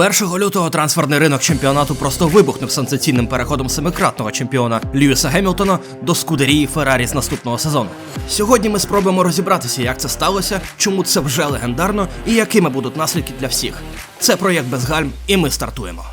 1 лютого трансферний ринок чемпіонату просто вибухнув сенсаційним переходом семикратного чемпіона Льюіса Гемілтона до скудерії Феррарі з наступного сезону. Сьогодні ми спробуємо розібратися, як це сталося, чому це вже легендарно і якими будуть наслідки для всіх. Це проєкт без гальм, і ми стартуємо.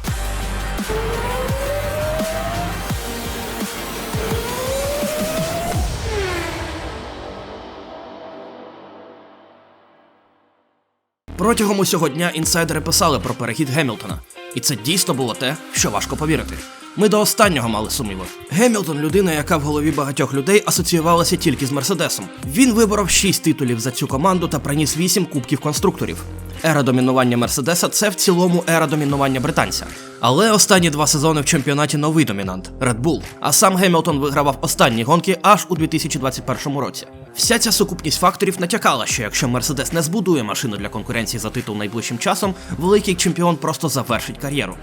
Протягом усього дня інсайдери писали про перехід Гемілтона, і це дійсно було те, що важко повірити. Ми до останнього мали сумніви. Гемілтон людина, яка в голові багатьох людей асоціювалася тільки з Мерседесом. Він виборов 6 титулів за цю команду та приніс 8 кубків конструкторів. Ера домінування Мерседеса це в цілому ера домінування британця. Але останні два сезони в чемпіонаті новий домінант Red Bull. А сам Гемілтон вигравав останні гонки аж у 2021 році. Вся ця сукупність факторів натякала, що якщо Мерседес не збудує машину для конкуренції за титул найближчим часом, великий чемпіон просто завершить кар'єру.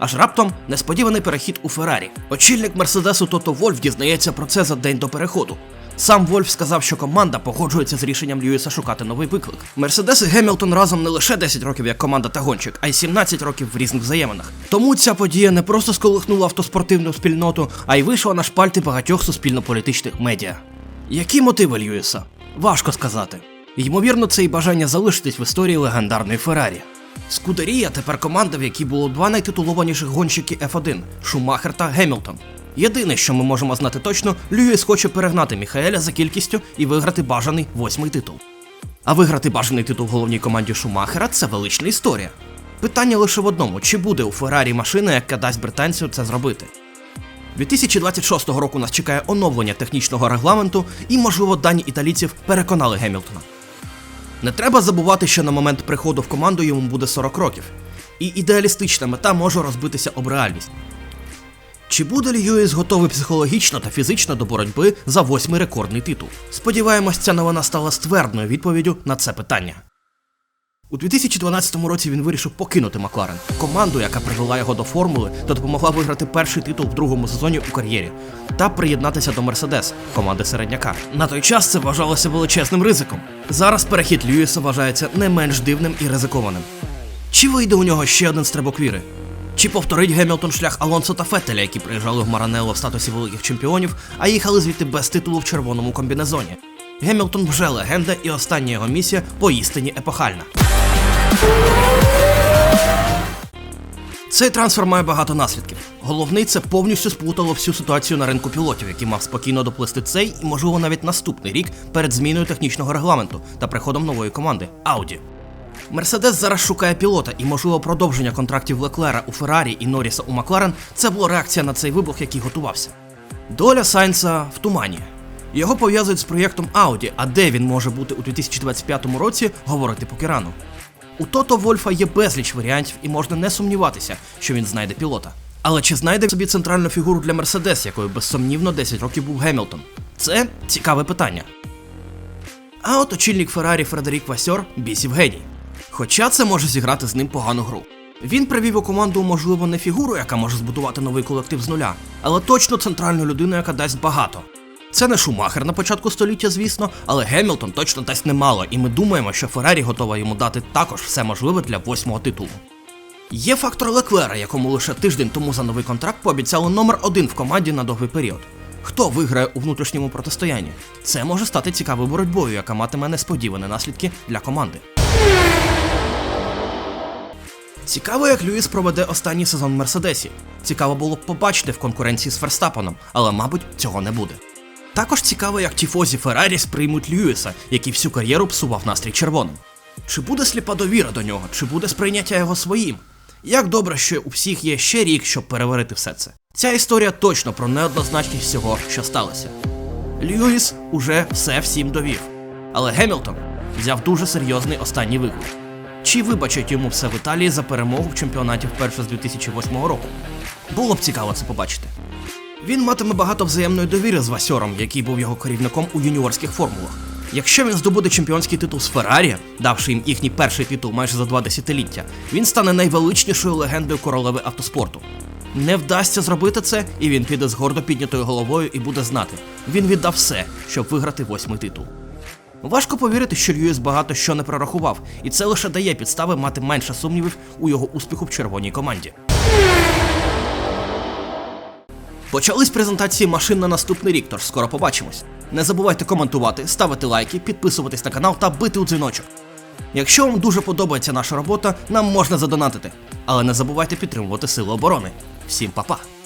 Аж раптом несподіваний перехід у Феррарі. Очільник Мерседесу Тото Вольф дізнається про це за день до переходу. Сам Вольф сказав, що команда погоджується з рішенням Льюіса шукати новий виклик. Мерседес і Гемілтон разом не лише 10 років як команда та гонщик, а й 17 років в різних взаєминах. Тому ця подія не просто сколихнула автоспортивну спільноту, а й вийшла на шпальти багатьох суспільно-політичних медіа. Які мотиви Льюіса? Важко сказати. Ймовірно, це і бажання залишитись в історії легендарної Феррарі. Скудерія тепер команда, в якій було два найтитулованіших гонщики F1 Шумахер та Гемілтон. Єдине, що ми можемо знати точно, Льюіс хоче перегнати Міхаеля за кількістю і виграти бажаний восьмий титул. А виграти бажаний титул в головній команді Шумахера це велична історія. Питання лише в одному: чи буде у Феррарі машина, яка дасть британцю це зробити? 2026 року нас чекає оновлення технічного регламенту, і, можливо, дані італійців переконали Гемілтона. Не треба забувати, що на момент приходу в команду йому буде 40 років, і ідеалістична мета може розбитися об реальність. Чи буде Льюіс готовий психологічно та фізично до боротьби за восьмий рекордний титул? Сподіваємось, ця новина стала ствердною відповіддю на це питання. У 2012 році він вирішив покинути Макларен, команду, яка привела його до формули та допомогла виграти перший титул в другому сезоні у кар'єрі, та приєднатися до Мерседес, команди середняка. На той час це вважалося величезним ризиком. Зараз перехід Льюіса вважається не менш дивним і ризикованим. Чи вийде у нього ще один стрибок віри? Чи повторить Гемілтон шлях Алонсо та Феттеля, які приїжджали в Маранелло в статусі великих чемпіонів, а їхали звідти без титулу в червоному комбінезоні? Гемілтон вже легенда, і остання його місія поістині епохальна. Цей трансфер має багато наслідків. Головний це повністю сплутало всю ситуацію на ринку пілотів, який мав спокійно доплисти цей і, можливо, навіть наступний рік перед зміною технічного регламенту та приходом нової команди Audi. Мерседес зараз шукає пілота, і можливо продовження контрактів Леклера у Феррарі і Норріса у Макларен це була реакція на цей вибух, який готувався. Доля Сайнса в тумані. Його пов'язують з проєктом Audi, а де він може бути у 2025 році, говорити поки рано. У Тото Вольфа є безліч варіантів, і можна не сумніватися, що він знайде пілота. Але чи знайде собі центральну фігуру для Мерседес, якою безсумнівно 10 років був Гемілтон? Це цікаве питання. А от очільник Феррарі Фредерік Васьор бісів геній. Хоча це може зіграти з ним погану гру. Він привів у команду, можливо, не фігуру, яка може збудувати новий колектив з нуля, але точно центральну людину, яка дасть багато. Це не Шумахер на початку століття, звісно, але Гемілтон точно дасть немало, і ми думаємо, що Феррарі готова йому дати також все можливе для восьмого титулу. Є фактор Леклера, якому лише тиждень тому за новий контракт пообіцяли номер один в команді на довгий період. Хто виграє у внутрішньому протистоянні? Це може стати цікавою боротьбою, яка матиме несподівані наслідки для команди. Цікаво, як Льюіс проведе останній сезон в Мерседесі. Цікаво було б побачити в конкуренції з Ферстапеном, але, мабуть, цього не буде. Також цікаво, як Тіфозі Феррарі сприймуть Льюіса, який всю кар'єру псував настрій червоним. Чи буде сліпа довіра до нього, чи буде сприйняття його своїм? Як добре, що у всіх є ще рік, щоб переварити все це. Ця історія точно про неоднозначність всього, що сталося. Льюіс уже все всім довів. Але Гемілтон взяв дуже серйозний останній виклик. Чи вибачать йому все в Італії за перемогу в чемпіонаті вперше з 2008 року? Було б цікаво це побачити. Він матиме багато взаємної довіри з Васьором, який був його керівником у юніорських формулах. Якщо він здобуде чемпіонський титул з Феррарі, давши їм їхній перший титул майже за два десятиліття, він стане найвеличнішою легендою королеви автоспорту. Не вдасться зробити це, і він піде з гордо піднятою головою і буде знати. Він віддав все, щоб виграти восьмий титул. Важко повірити, що Льюіс багато що не прорахував, і це лише дає підстави мати менше сумнівів у його успіху в червоній команді. Почались презентації машин на наступний рік, тож скоро побачимось. Не забувайте коментувати, ставити лайки, підписуватись на канал та бити у дзвіночок. Якщо вам дуже подобається наша робота, нам можна задонатити. Але не забувайте підтримувати Сили оборони. Всім па-па!